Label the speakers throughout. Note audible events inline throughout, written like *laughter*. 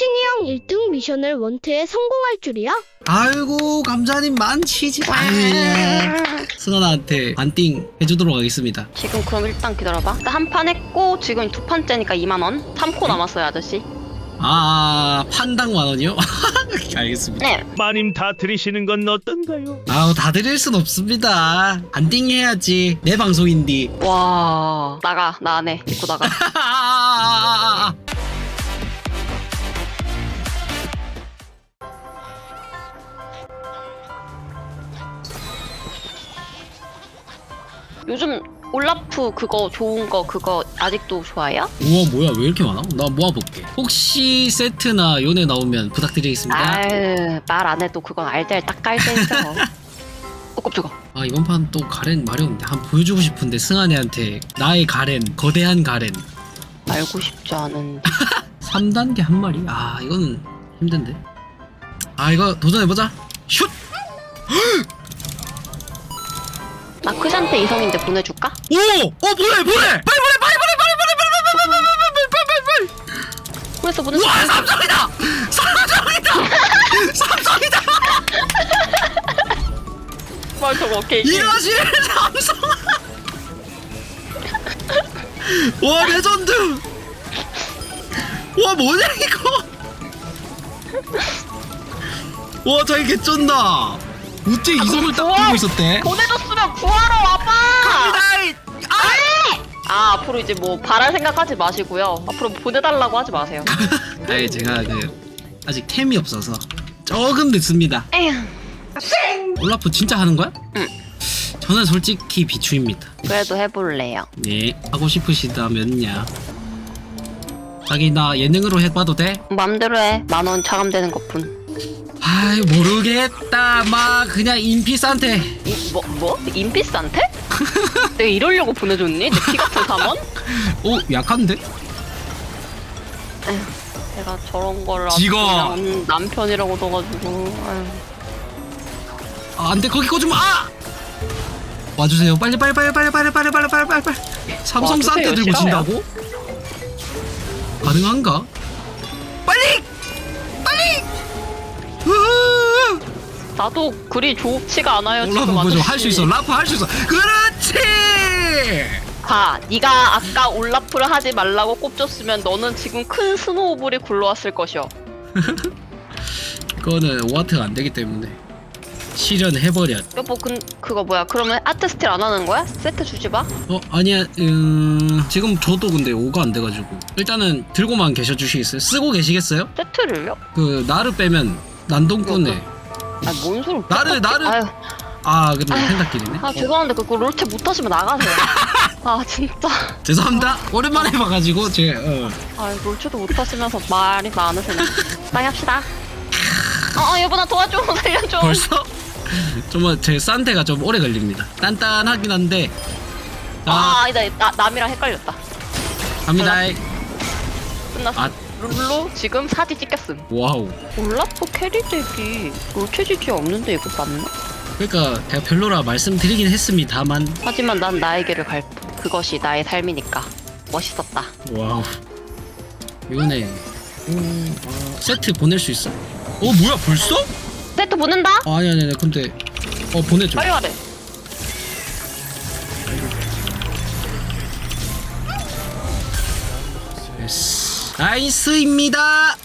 Speaker 1: 승신이 형 1등 미션을 원트에 성공할 줄이야?
Speaker 2: 아이고 감자님 만치지 아유 승환아한테 반띵 해주도록 하겠습니다
Speaker 3: 지금 그럼 일단 기다려봐. 한 판 했고 지금 두 판째니까 2만 원. 3코 남았어요 아저씨.
Speaker 2: 아 판당 만원이요? *laughs* 알겠습니다
Speaker 3: 네.
Speaker 4: 마님 다 들이시는 건 어떤가요?
Speaker 2: 아우 다 드릴 순 없습니다 반띵 해야지 내 방송인디
Speaker 3: 와 나가 나 안 해. 입고 나가. *laughs* 요즘 올라프 그거 좋은 거 그거 아직도 좋아요?
Speaker 2: 우와 뭐야 왜 이렇게 많아? 나 모아볼게 혹시 세트나 요네 나오면 부탁드리겠습니다
Speaker 3: 아유 말 안 해도 그건 알될 딱 깔때죠. *laughs* 어 깜짝아.
Speaker 2: 아 이번 판 또 가렌 말이 없는데 한 번 보여주고 싶은데 승환이한테 나의 가렌 거대한 가렌
Speaker 3: 알고 싶지 않은.
Speaker 2: 3단계 *laughs* 한 마리? 아 이거는 힘든데 아 이거 도전해보자 슛!
Speaker 3: 나 크샨테 이성인데 보내줄까?
Speaker 2: 오! 어 보내 보내! 빨리 보내 빨리 보내 빨리 보내 빨리 보내 빨리 보내 빨리 빨리 빨리
Speaker 3: 보냈어 보냈어.
Speaker 2: 와 삼성이다! 삼성이다! 삼성이다!
Speaker 3: 말 저거 오케이.
Speaker 2: 이러시 삼성! 와 레전드! 와 뭐냐 이거! 와 자기 개쩐다! 어째 이성을 딱! 들고 있었대?
Speaker 3: 보내 줬으면 구하러 와봐.
Speaker 2: 나이!
Speaker 3: 아 앞으로 이제 뭐 바랄 생각하지 마시고요. 앞으로 보내달라고 하지 마세요. *laughs*
Speaker 2: 아니 제가 그 아직 템이 없어서 조금 늦습니다.
Speaker 3: 에휴.
Speaker 2: 올라프 진짜 하는 거야?
Speaker 3: 응.
Speaker 2: 저는 솔직히 비추입니다.
Speaker 3: 그래도 해볼래요.
Speaker 2: 네 하고 싶으시다면야. 자기 나 예능으로 해봐도 돼?
Speaker 3: 맘대로 해. 만 원 차감되는 것뿐.
Speaker 2: 아이 모르겠다. 막 그냥 인피스한테.
Speaker 3: 이, 뭐 뭐? 인피스한테? *laughs* 내가 이러려고 보내줬니? 내 피 같은 사원?
Speaker 2: 오 약한데?
Speaker 3: 에휴, 내가 저런
Speaker 2: 직업.
Speaker 3: 아주 그냥 남편이라고 둬가지고. 아휴.
Speaker 2: 아, 안돼 거기 꺼주마. 아! 와주세요. 빨리 빨리 빨리 빨리 빨리 빨리 빨리 빨리 빨리. 빨리. 삼성
Speaker 3: 와주세요,
Speaker 2: 싼데 들고
Speaker 3: 싫어요.
Speaker 2: 친다고? 가능한가?
Speaker 3: 나도 그리 좋지가 않아요.
Speaker 2: 올라프
Speaker 3: 지금
Speaker 2: 보죠.
Speaker 3: 아저씨.
Speaker 2: 할 수 있어. 라프 할 수 있어. 그렇지!
Speaker 3: 봐, 네가 아까 올라프를 하지 말라고 꼽줬으면 너는 지금 큰 스노우볼이 굴러왔을 것이오. *laughs*
Speaker 2: 그거는 오아트가 안 되기 때문에 실현해버렸.
Speaker 3: 여보, 그, 그거 뭐야? 그러면 아트 스틸 안 하는 거야? 세트 주지 마.
Speaker 2: 어 아니야. 음, 지금 저도 근데 오가 안 돼가지고 일단은 들고만 계셔 주시겠어요? 쓰고 계시겠어요?
Speaker 3: 세트를요?
Speaker 2: 그 나를 빼면 난동꾼에
Speaker 3: 아, 뭔 소리?
Speaker 2: 나를- 나를-
Speaker 3: 아유,
Speaker 2: 아 근데
Speaker 3: 아휴.
Speaker 2: 펜타킬이네.
Speaker 3: 아 죄송한데 그거 롤체 못하시면 나가세요. *laughs* 아 진짜.
Speaker 2: 죄송합니다. 오랜만에 봐가지고 제 어.
Speaker 3: 아 롤체도 못 하시면서 말이 많으시네. 빨리 합시다. 어, 어 여보 나 도와줘 *laughs* 살려줘.
Speaker 2: 벌써 좀제 산테가 좀 오래 걸립니다. 단단하긴 한데
Speaker 3: 아
Speaker 2: 아
Speaker 3: 아니다 나, 남이랑 헷갈렸다.
Speaker 2: 갑니다.
Speaker 3: 끝났어.
Speaker 2: 아.
Speaker 3: 룰로 지금 사지 찍혔음.
Speaker 2: 와우.
Speaker 3: 올라프 캐리 덱이 롤체 지지 없는데 이거 맞나?
Speaker 2: 그러니까 제가 별로라 말씀드리긴 했습니다만
Speaker 3: 하지만 난 나에게를 갈 뿐. 그것이 나의 삶이니까. 멋있었다.
Speaker 2: 와우. 이거네. 음, 어, 세트 보낼 수 있어? 어 뭐야 벌써?
Speaker 3: 세트 보낸다?
Speaker 2: 아, 아니 아니 아니 근데 어 보내줘.
Speaker 3: 빨리 와래.
Speaker 2: 예스. 나이스입니다.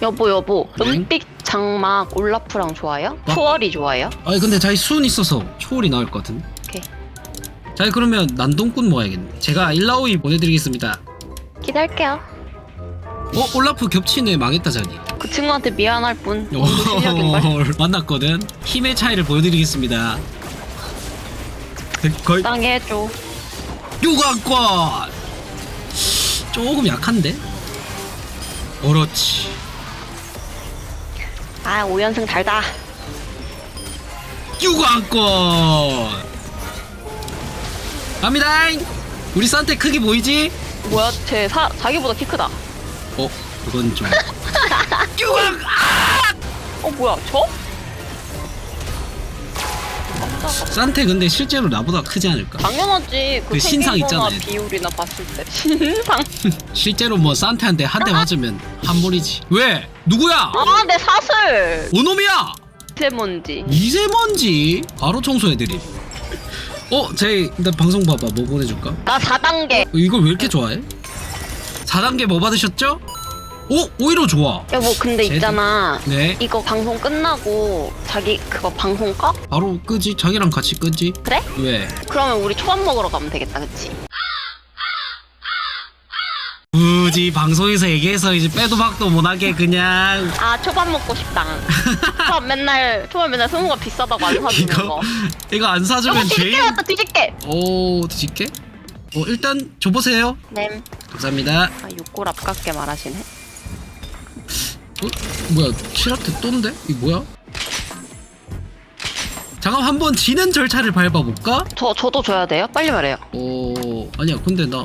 Speaker 3: 여보 여보.
Speaker 2: 응?
Speaker 3: 은빛 장막 올라프랑 좋아요?
Speaker 2: 어?
Speaker 3: 초월이 좋아요?
Speaker 2: 아니 근데 자기 수은 있어서 초월이 나올 것 같은데.
Speaker 3: 오케이.
Speaker 2: 자기 그러면 난동꾼 모아야겠네. 제가 일라오이 보내드리겠습니다.
Speaker 3: 기다릴게요.
Speaker 2: 어 올라프 겹치네 망했다 자기.
Speaker 3: 그 친구한테 미안할 뿐. 너무 실력인걸.
Speaker 2: 어, *laughs* 만났거든. 힘의 차이를 보여드리겠습니다. 거의
Speaker 3: 땅에 해줘.
Speaker 2: 유광권 조금 약한데? 그렇지.
Speaker 3: 아 5연승 달다.
Speaker 2: 유광권 갑니다. 우리 산테 크기 보이지?
Speaker 3: 뭐야 쟤 사, 자기보다 키 크다.
Speaker 2: 어 그건 좀. *laughs* 유광 아!
Speaker 3: 어 뭐야 저?
Speaker 2: 산테 근데 실제로 나보다 크지 않을까?
Speaker 3: 당연하지 그,
Speaker 2: 그 신상
Speaker 3: 생긴 거나
Speaker 2: 있잖아요.
Speaker 3: 비율이나 봤을 때 신상 *laughs*
Speaker 2: 실제로 뭐 산테한테 한 대 맞으면 한몰이지. 왜? 누구야?
Speaker 3: 아 내 사슬
Speaker 2: 오놈이야!
Speaker 3: 미세먼지
Speaker 2: 미세먼지 바로 청소해드림. 어, 제 일단 방송 봐봐. 뭐 보내줄까?
Speaker 3: 나 4단계
Speaker 2: 어, 이걸 왜 이렇게 좋아해? 4단계 뭐 받으셨죠? 오, 오히려 좋아.
Speaker 3: 여보 근데
Speaker 2: 쟤도-
Speaker 3: 있잖아
Speaker 2: 네,
Speaker 3: 이거 방송 끝나고 자기 그거 방송 꺼?
Speaker 2: 바로 끄지. 자기랑 같이 끄지.
Speaker 3: 그래?
Speaker 2: 왜?
Speaker 3: 그러면 우리 초밥 먹으러 가면 되겠다 그치?
Speaker 2: 굳이 방송에서 얘기해서 이제 빼도 박도 못하게 그냥
Speaker 3: 아 초밥 먹고 싶다 초밥 맨날 초밥 맨날 승우가 비싸다고 안 사주는
Speaker 2: 이거
Speaker 3: 거
Speaker 2: 이거 안
Speaker 3: 여보
Speaker 2: 사주면
Speaker 3: 뒤집게
Speaker 2: 죄인.
Speaker 3: 왔다 뒤집게
Speaker 2: 오, 드실게. 어, 일단 줘보세요.
Speaker 3: 네
Speaker 2: 감사합니다.
Speaker 3: 아, 욕골 아깝게 말하시네
Speaker 2: 어? 뭐야 칠하트 또인데? 이 뭐야? 잠깐 한번 지는 절차를 밟아볼까?
Speaker 3: 저 저도 줘야 돼요? 빨리 말해요
Speaker 2: 어 아니야 근데 나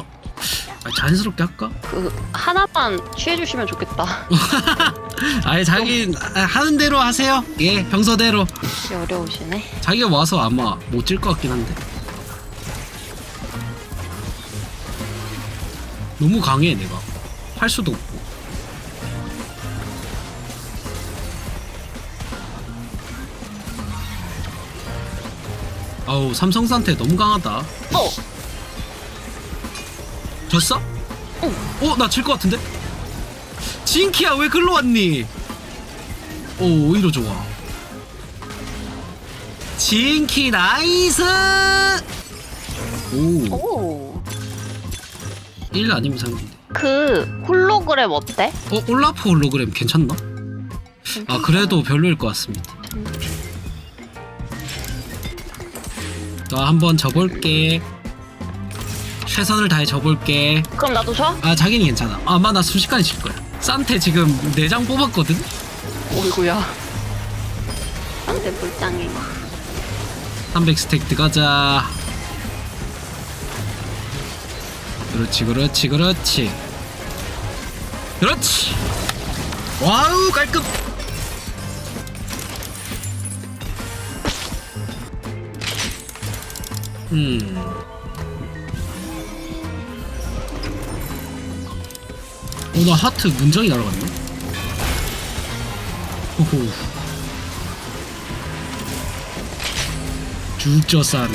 Speaker 2: 아, 자연스럽게 할까?
Speaker 3: 그 하나만 취해주시면 좋겠다 *laughs*
Speaker 2: 아예 자기 아, 하는 대로 하세요 예 평소대로
Speaker 3: 역시 어려우시네
Speaker 2: 자기가 와서 아마 못 질 것 같긴 한데 너무 강해 내가 할 수도 없고 아우 삼성산테 너무 강하다
Speaker 3: 어!
Speaker 2: 졌어? 어? 나질 것 같은데? 진키야 왜 글로 왔니? 오 오히려 좋아 진키 나이스 오
Speaker 3: 오.
Speaker 2: 1 아니면 3인데
Speaker 3: 그 홀로그램 어때?
Speaker 2: 어? 올라프 홀로그램 괜찮나? 아 그래도 별로일 것 같습니다 나 한번 접을게. 최선을 다해 접을게.
Speaker 3: 그럼 나도 줘?
Speaker 2: 아 자기는 괜찮아. 아마 나 순식간에 질 거야. 산테 지금 4장 뽑았거든?
Speaker 3: 어이구야. 상대 불쌍해.
Speaker 2: 300 스택 들어가자. 그렇지 그렇지 그렇지. 그렇지. 와우 깔끔 음. 오 나 하트 문정이 날아갔네. 호호. 죽저산.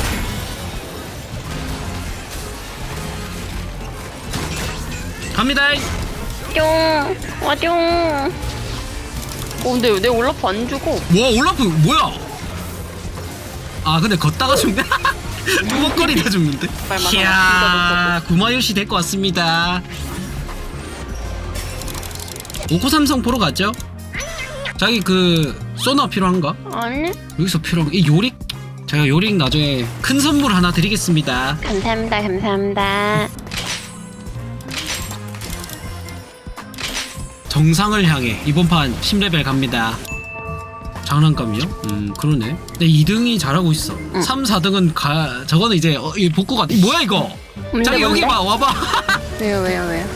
Speaker 2: 갑니다.
Speaker 3: 뿅. 와뿅. 어 근데 내 올라프 안 주고
Speaker 2: 와 올라프 뭐야? 아 근데 걷다가 죽네 *laughs* 뚜벅거리다 죽는데? 이야
Speaker 3: 하면
Speaker 2: 구마요시 될것 같습니다. 오코 삼성 보러 가죠? 자기 그 소나 필요한가?
Speaker 3: 아니.
Speaker 2: 여기서 필요한 이 요릭 제가 요릭 나중에 큰 선물 하나 드리겠습니다.
Speaker 3: 감사합니다 감사합니다.
Speaker 2: 정상을 향해 이번 판 10레벨 갑니다. 장난감이요? 음 그러네. 근데 2등이 잘하고 있어. 3, 4등은 가 저거는 이제 어, 이 복구가 이 뭐야 이거?
Speaker 3: 뭔데,
Speaker 2: 자기 여기
Speaker 3: 뭔데?
Speaker 2: 봐 와봐. *laughs*
Speaker 3: 왜요 왜요 왜요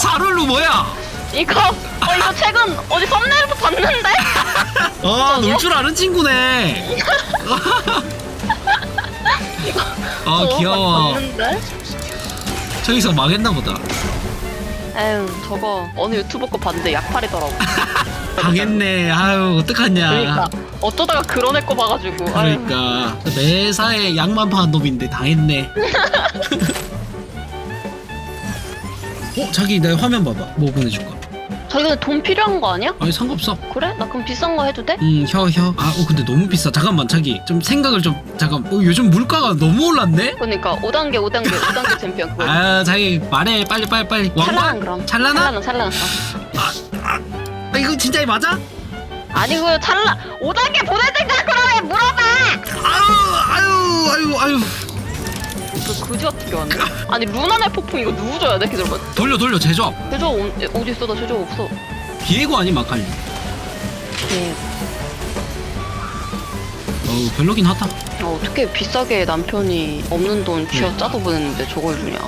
Speaker 2: 사룰루 뭐야?
Speaker 3: 이거 어 이거 최근 어디 썸네일에서 봤는데 *laughs*
Speaker 2: 아놀 줄 아는 친구네. 아 *laughs*
Speaker 3: 어,
Speaker 2: 귀여워.
Speaker 3: 봤는데
Speaker 2: 저기서 망했나 보다.
Speaker 3: 에휴 저거 어느 유튜버 거 봤는데 약팔이더라고
Speaker 2: 당했네. 아유 어떡하냐.
Speaker 3: 그러니까 어쩌다가 그런 애거 봐가지고 아유.
Speaker 2: 그러니까 매사에 양만 파는 놈인데 당했네. *laughs* 어 자기 내 화면 봐봐. 뭐 보내줄까?
Speaker 3: 저기 근데 돈 필요한 거 아니야?
Speaker 2: 아니 상관없어.
Speaker 3: 그래? 나 그럼 비싼 거 해도 돼?
Speaker 2: 음, 혀, 혀. 아, 어, 근데 너무 비싸. 잠깐만, 자기. 좀 생각을 좀, 잠깐. 어, 요즘 물가가 너무 올랐네?
Speaker 3: 그러니까 5단계 5단계 5단계 챔피언 그거 *laughs*
Speaker 2: 아, 자기, 말해. 빨리, 빨리, 빨리. 왕관?
Speaker 3: 그럼
Speaker 2: 찰나나?
Speaker 3: 찰랑한 어.
Speaker 2: 아, 이거 진짜 맞아?
Speaker 3: 아니고요 찰랑 5단계 보내든가 그러면 물어봐
Speaker 2: 아유, 아유, 아유, 아유.
Speaker 3: 그 그지 같은 게 왔네 아니 루나의 폭풍 이거 누구 줘야 돼? 기다려봐
Speaker 2: 돌려, 돌려, 제조업.
Speaker 3: 제조 어디 있어 나 제조 없어
Speaker 2: 비에고 아니, 마칼리.
Speaker 3: 예.
Speaker 2: 어우, 별로긴 하다.
Speaker 3: 아, 어떻게 비싸게 남편이 없는 돈 쥐어
Speaker 2: 네.
Speaker 3: 짜서 보냈는데 저걸 주냐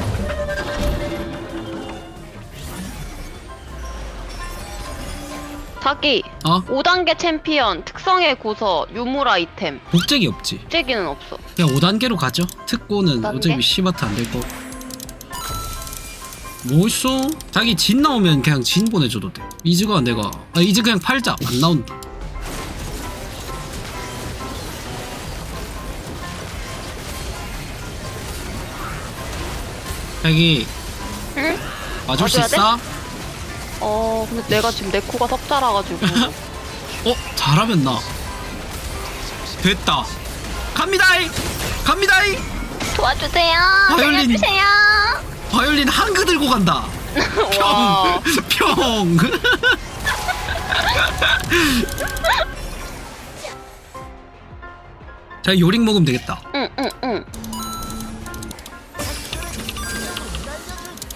Speaker 3: 자기
Speaker 2: 어?
Speaker 3: 5단계 챔피언 특성의 고서 유물 아이템
Speaker 2: 복제기 없지
Speaker 3: 째기는 없어
Speaker 2: 그냥 5단계로 가죠 특고는
Speaker 3: 5단계?
Speaker 2: 어차피 시바트 안 될 거 뭐 있어? 자기 진 나오면 그냥 진 보내줘도 돼 이즈가 내가 아 이즈 그냥 팔자 안 나온다 자기
Speaker 3: 응?
Speaker 2: 와줄 수
Speaker 3: 와줘야 돼?
Speaker 2: 있어?
Speaker 3: 어 근데 내가 지금 내 코가 섭자라가지고 *laughs*
Speaker 2: 어? 잘하면 나 됐다 갑니다이 갑니다이
Speaker 3: 도와주세요
Speaker 2: 바이올린.
Speaker 3: 살려주세요
Speaker 2: 바이올린 한그 들고 간다 *laughs*
Speaker 3: 와
Speaker 2: 평! 평! 자 요링 먹으면 되겠다
Speaker 3: 응응응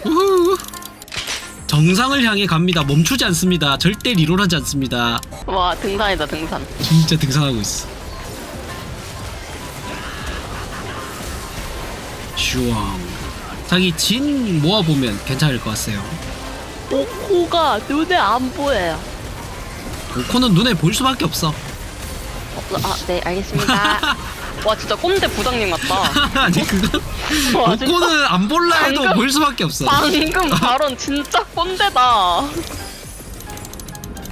Speaker 2: 우후. 정상을 향해 갑니다. 멈추지 않습니다. 절대 리롤하지 않습니다.
Speaker 3: 와 등산이다 등산.
Speaker 2: 진짜 등산하고 있어. 슈왕 자기 진 모아보면 괜찮을 것 같아요.
Speaker 3: 오 코가 눈에 안 보여요.
Speaker 2: 오코는 눈에 보일 수밖에 없어.
Speaker 3: 아네 알겠습니다. *laughs* 와 진짜 꼼대 부장님 같다. *laughs*
Speaker 2: 아니 그건
Speaker 3: 와 진짜
Speaker 2: 오코는 안 볼라 해도
Speaker 3: 방금-
Speaker 2: 보일 수밖에 없어
Speaker 3: 방금 *laughs* 발언 진짜 꼰대다.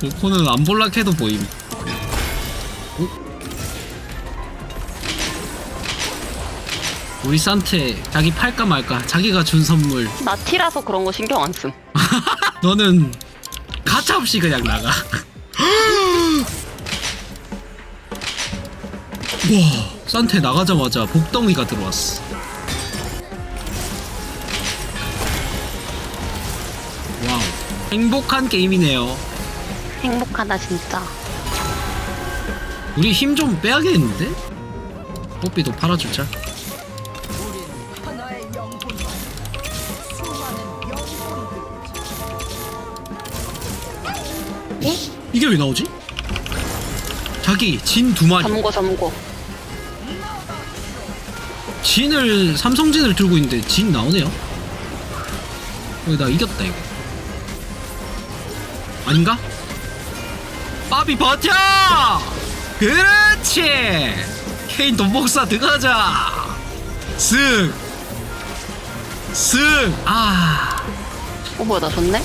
Speaker 2: 오코는 안 볼라 해도 보임. 어? 우리 산테 자기 팔까 말까 자기가 준 선물.
Speaker 3: 나 티라서 그런 거 신경 안 씀 *laughs*
Speaker 2: 너는 가차 없이 그냥 나가. *gasps* 와 산테 나가자마자 복덩이가 들어왔어 행복한 게임이네요
Speaker 3: 행복하다 진짜
Speaker 2: 우리 힘 좀 빼야겠는데? 뽀삐도 팔아주자 어? 이게 왜 나오지? 자기 진 두 마리
Speaker 3: 잠궈 잠궈
Speaker 2: 진을 삼성진을 들고 있는데 진 나오네요. 어, 나 이겼다 이거. 아닌가? 빠비 버텨! 그렇지! 케인 돈복사 들어가자! 쓱! 쓱! 아,
Speaker 3: 어 뭐야 나 졌네?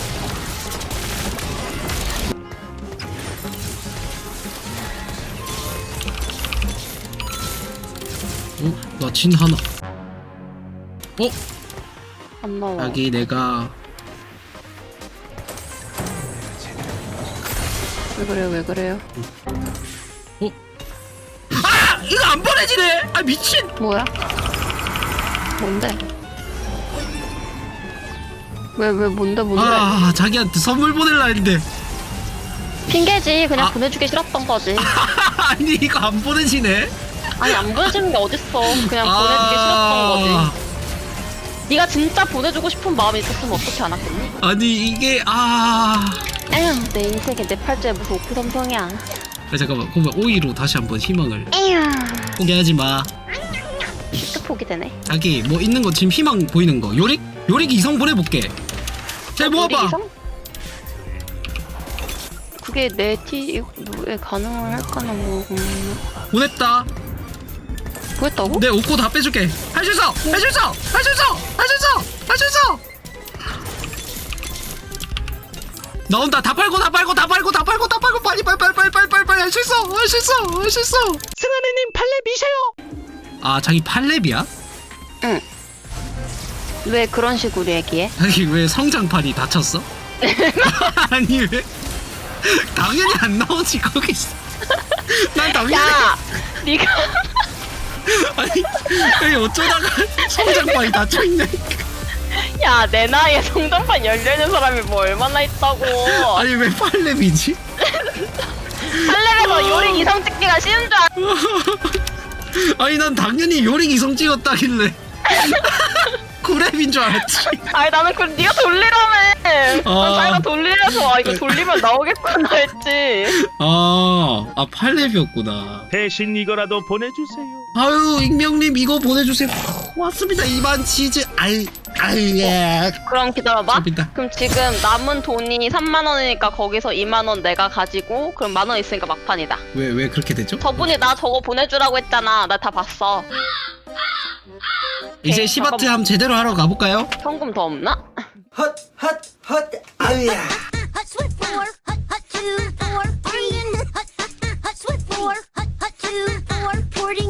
Speaker 2: 어? 나 진 하나. 어?
Speaker 3: 안 나와
Speaker 2: 여기 내가
Speaker 3: 왜 그래요 왜 그래요
Speaker 2: 아! 이거 안 보내지네! 아 미친!
Speaker 3: 뭐야? 뭔데? 왜 왜 뭔데 뭔데?
Speaker 2: 아 자기한테 선물 보낼라 했는데
Speaker 3: 핑계지 그냥
Speaker 2: 아.
Speaker 3: 보내주기 싫었던 거지 *laughs*
Speaker 2: 아니 이거 안 보내지네?
Speaker 3: 아니 안 보내주는 게 어딨어 그냥
Speaker 2: 아.
Speaker 3: 보내주기 싫었던 거지 네가 진짜 보내주고 싶은 마음이 있었으면 어떻게 안 했겠니?
Speaker 2: 아니 이게 아...
Speaker 3: 에휴 내 인생에 내 팔자에 무슨 오프 삼성이야
Speaker 2: 아 잠깐만 그러면 오이로 다시 한번 희망을
Speaker 3: 에휴
Speaker 2: 포기하지 마
Speaker 3: 쉽게 포기되네
Speaker 2: 자기 뭐 있는 거 지금 희망 보이는 거 요릭? 요릭 이성 보내볼게 잘 모아봐
Speaker 3: 우리 이성? 그게 내 티에 가능을 할까나 뭐 음,
Speaker 2: 보냈다
Speaker 3: 그랬다고?
Speaker 2: 내 옷고 다 빼줄게! 할 수 있어! 할 수 있어! 할 수 있어! 할 수 있어! 나 온다. 다 팔고 다 팔고 다 팔고 다 팔고 다 팔고. 빨리 빨리 빨리 빨리 빨리 빨리. 빨리 할수 있어. 할 수 있어. 할 수 있어. 승환이님 팔레비세요. 아 자기 팔레비야?
Speaker 3: 왜 그런 식으로 얘기해? *laughs*
Speaker 2: 자기 왜 성장판이 다쳤어? *laughs* 아니 왜? 당연히 안 나오지 거기서 난 당연히
Speaker 3: 야! *laughs* 네가
Speaker 2: 아니 어쩌다가 성장판이 다쳐있네
Speaker 3: 야 내 나이에 성장판 열려있는 사람이 뭐 얼마나 있다고.
Speaker 2: 아니 왜 팔레비지?
Speaker 3: 할렘에서 요리 이성 찍기가 쉬운 줄 알아 *laughs*
Speaker 2: 아니 난 당연히 요링 이성 찍었다길래. *laughs* 구랩인 줄 알았지.
Speaker 3: 아니 나는 그 네가 돌리라며.
Speaker 2: 아.
Speaker 3: 난 자기가 돌리라서 아 이거 돌리면 나오겠구나 했지.
Speaker 2: 아, 아 팔레비였구나.
Speaker 4: 대신 이거라도 보내주세요.
Speaker 2: 아유 익명님 이거 보내주세요. 고맙습니다. 2만 치즈. 아이 아예.
Speaker 3: 그럼 기다려봐.
Speaker 2: 재밌다.
Speaker 3: 그럼 지금 남은 돈이 3만 원이니까 거기서 2만 원 내가 가지고 그럼 만 원 있으니까 막판이다.
Speaker 2: 왜 왜 그렇게 되죠?
Speaker 3: 저분이 나 저거 보내주라고 했잖아. 나 다 봤어.
Speaker 2: 이제 시바트 한번 제대로 하러 가볼까요?
Speaker 3: 현금 더 없나?
Speaker 5: 헛, 헛, 헛, 아우야. hot sweat four, hot hot two, four, three and hot hot hot sweat four, hot hot two, four, porting.